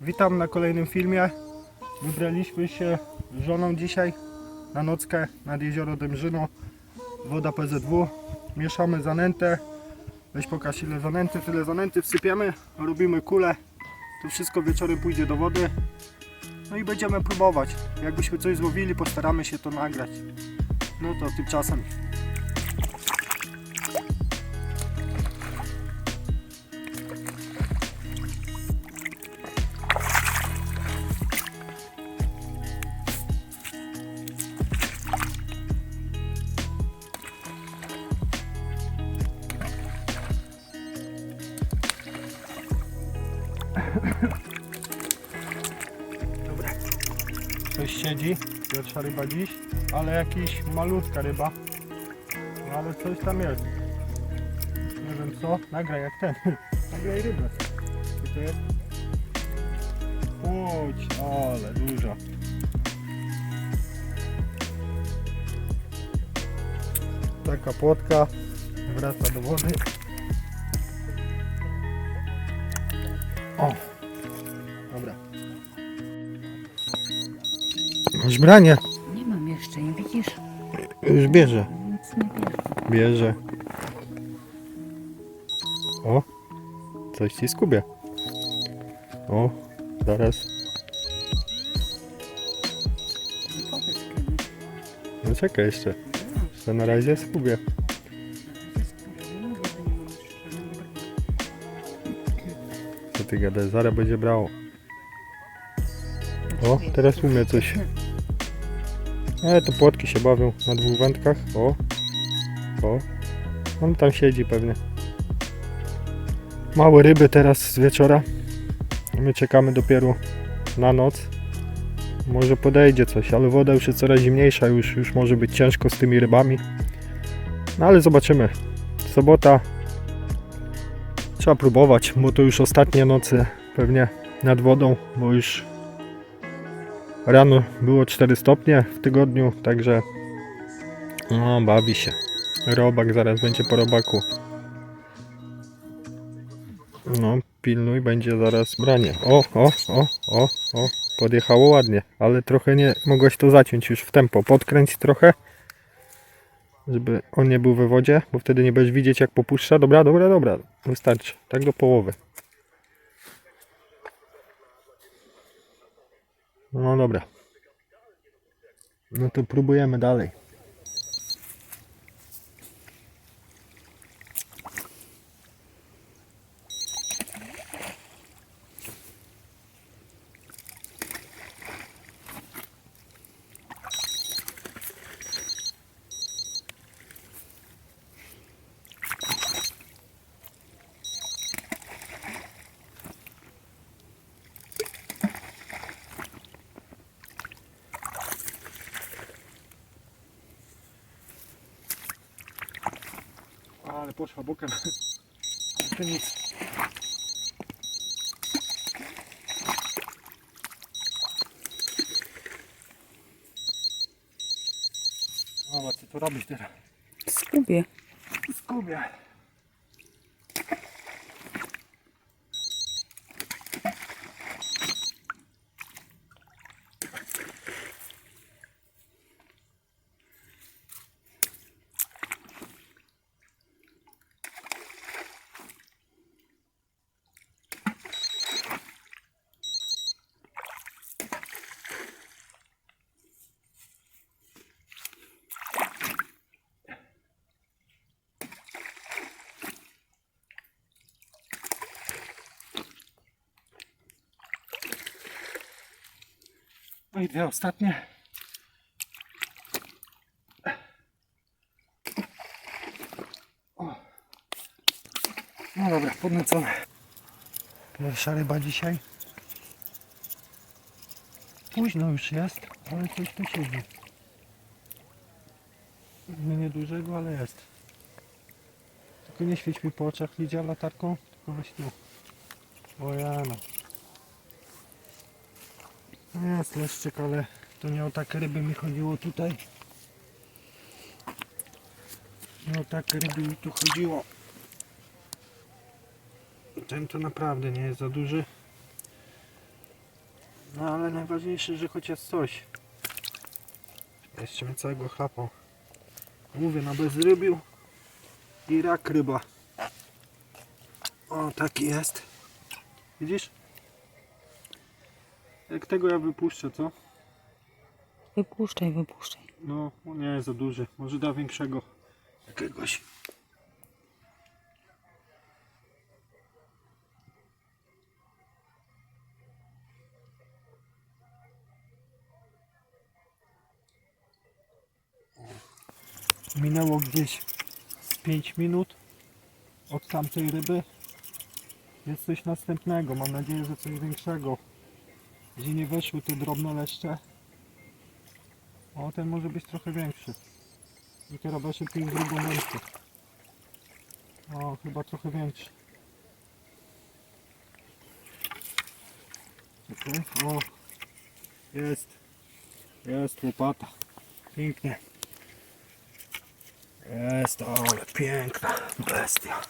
Witam na kolejnym filmie. Wybraliśmy się z żoną dzisiaj na nockę nad jezioro Dębrzyno. Woda PZW. Mieszamy zanętę. Weź pokaż ile zanęty, tyle zanęty wsypiemy. Robimy kulę. To wszystko wieczorem pójdzie do wody. No i będziemy próbować. Jakbyśmy coś złowili, postaramy się to nagrać. No to tymczasem siedzi, pierwsza ryba dziś, ale jakiś malutka ryba. No ale coś tam jest. Nie wiem co, nagraj jak ten. Nagraj rybę. Co to jest? Łódź, ale duża. Taka płotka wraca do wody. O, Masz branie. Nie mam jeszcze, nie widzisz? Już bierze. Nic nie bierze. Bierze. O, coś ci skubie. O, zaraz. No powiedz kiedy. No czekaj jeszcze. Jeszcze na razie skubie. Co ty gadasz? Zaraz będzie brało. O, teraz umie coś. E, to płotki się bawią na dwóch wędkach. O, o. On tam siedzi pewnie. Małe ryby teraz z wieczora. My czekamy dopiero na noc. Może podejdzie coś, ale woda już jest coraz zimniejsza, już, już może być ciężko z tymi rybami. No ale zobaczymy. Sobota. Trzeba próbować, bo to już ostatnie noce pewnie nad wodą, bo już rano było 4 stopnie w tygodniu, także no bawi się. Robak zaraz będzie po robaku. No, pilnuj, będzie zaraz branie. O, o, o, o, o, podjechało ładnie, ale trochę nie mogłeś to zaciąć już w tempo. Podkręć trochę, żeby on nie był we wodzie, bo wtedy nie będziesz widzieć jak popuszcza. Dobra, dobra, dobra, wystarczy. Tak do połowy. No dobra. No to próbujemy dalej. Ale poszła bokiem. To nic. Mama, co tu robisz teraz? Skubię. Skubie. No i dwie ostatnie. No dobra, podnęcone. Pierwsza ryba dzisiaj. Późno już jest, ale coś tu siedzi. Nie niedużego, ale jest. Tylko nie świeć mi po oczach Lidia latarką, tylko weź tu. O jano. Jest leszczyk, ale to nie o takie ryby mi chodziło tutaj. Nie o takie ryby mi tu chodziło. Ten to naprawdę nie jest za duży. No ale najważniejsze, że chociaż coś. Jeszcze mi całego chlapą. Mówię na bezrybiu i rak ryba. O, taki jest. Widzisz? Jak tego ja wypuszczę, co? Wypuszczaj, wypuszczaj. No, on nie jest za duży. Może da większego jakiegoś. Minęło gdzieś z 5 minut od tamtej ryby. Jest coś następnego. Mam nadzieję, że coś większego. Gdzie nie weszły te drobne leszcze. O, ten może być trochę większy. Dopiero weszł tu w drugą rękę. O, chyba trochę większy. Czekaj, o. Jest. Jest łopata. Pięknie. Jest, ale piękna bestia.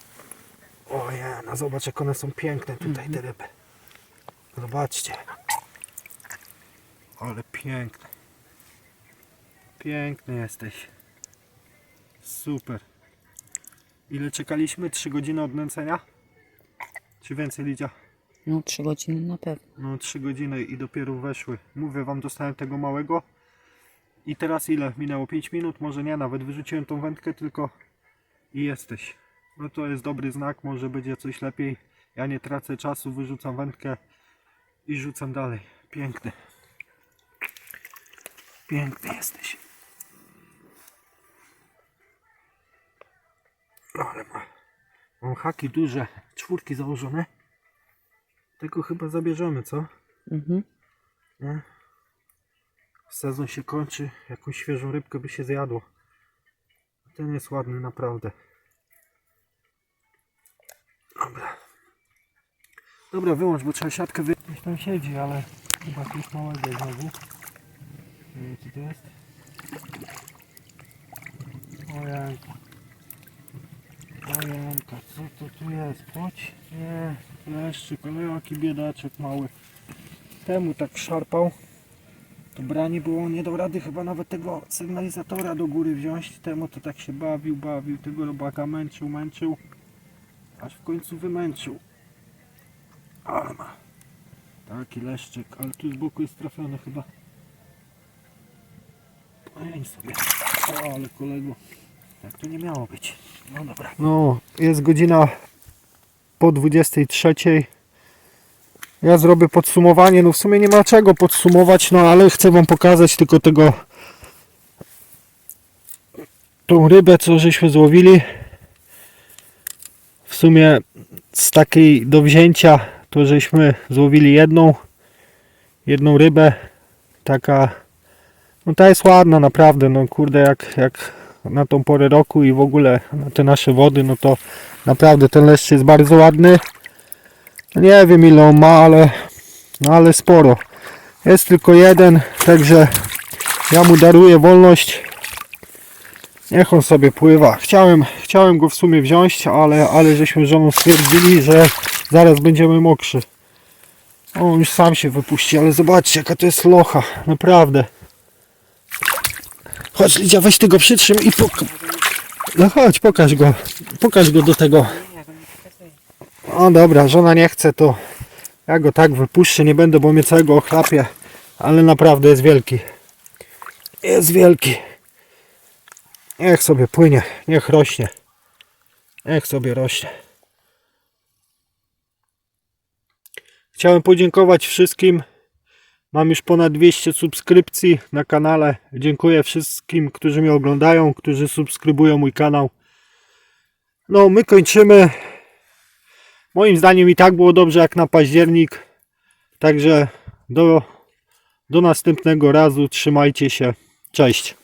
Ojej, no zobacz jak one są piękne tutaj te ryby. Zobaczcie. Ale piękne. Piękny jesteś. Super. Ile czekaliśmy? 3 godziny od nęcenia? Czy więcej Lidia? No trzy godziny na pewno. No 3 godziny i dopiero weszły. Mówię wam, dostałem tego małego. I teraz ile? Minęło 5 minut? Może nie, nawet wyrzuciłem tą wędkę tylko i jesteś. No to jest dobry znak, może będzie coś lepiej. Ja nie tracę czasu, wyrzucam wędkę i rzucam dalej. Piękny. Piękny jesteś. Ale ma. Mam haki duże, czwórki założone. Tego chyba zabierzemy, co? Mhm. Nie? Sezon się kończy, jakąś świeżą rybkę by się zjadło. Ten jest ładny naprawdę. Dobra. Dobra, wyłącz, bo trzeba siatkę wy... Gdzieś tam siedzi, ale chyba coś małego znowu. Co to jest. Ojenka. Ojenka, co to tu jest? Chodź. Nie, leszczyk, ale jaki biedaczek mały. Temu tak szarpał. To branie było, nie dał rady chyba nawet tego sygnalizatora do góry wziąć. Temu to tak się bawił, bawił, tego robaka męczył, męczył. Aż w końcu wymęczył. Ale. Taki leszczyk, ale tu z boku jest trafiony chyba. Sobie. O, ale kolego. Tak to nie miało być. No dobra. No, jest godzina po 23. Ja zrobię podsumowanie. No w sumie nie ma czego podsumować, no ale chcę wam pokazać tylko tego tą rybę, co żeśmy złowili. W sumie z takiej do wzięcia to żeśmy złowili jedną jedną rybę. Taka no ta jest ładna naprawdę, no kurde jak, jak na tą porę roku i w ogóle na te nasze wody, no to naprawdę ten leszcz jest bardzo ładny. Nie wiem ile on ma, ale, no ale sporo. Jest tylko jeden, także ja mu daruję wolność. Niech on sobie pływa. Chciałem, chciałem go w sumie wziąć, ale, ale żeśmy z żoną stwierdzili, że zaraz będziemy mokrzy. On już sam się wypuści, ale zobaczcie jaka to jest locha, naprawdę. Chodź Lidia, weź tego przytrzym i pok... No chodź, pokaż go. Pokaż go do tego. O dobra, żona nie chce, to ja go tak wypuszczę, nie będę, bo mnie całego ochlapie, ale naprawdę jest wielki. Jest wielki. Niech sobie płynie, niech rośnie. Niech sobie rośnie. Chciałem podziękować wszystkim. Mam już ponad 200 subskrypcji na kanale. Dziękuję wszystkim, którzy mnie oglądają, którzy subskrybują mój kanał. No, my kończymy. Moim zdaniem i tak było dobrze jak na październik. Także do, do następnego razu. Trzymajcie się. Cześć.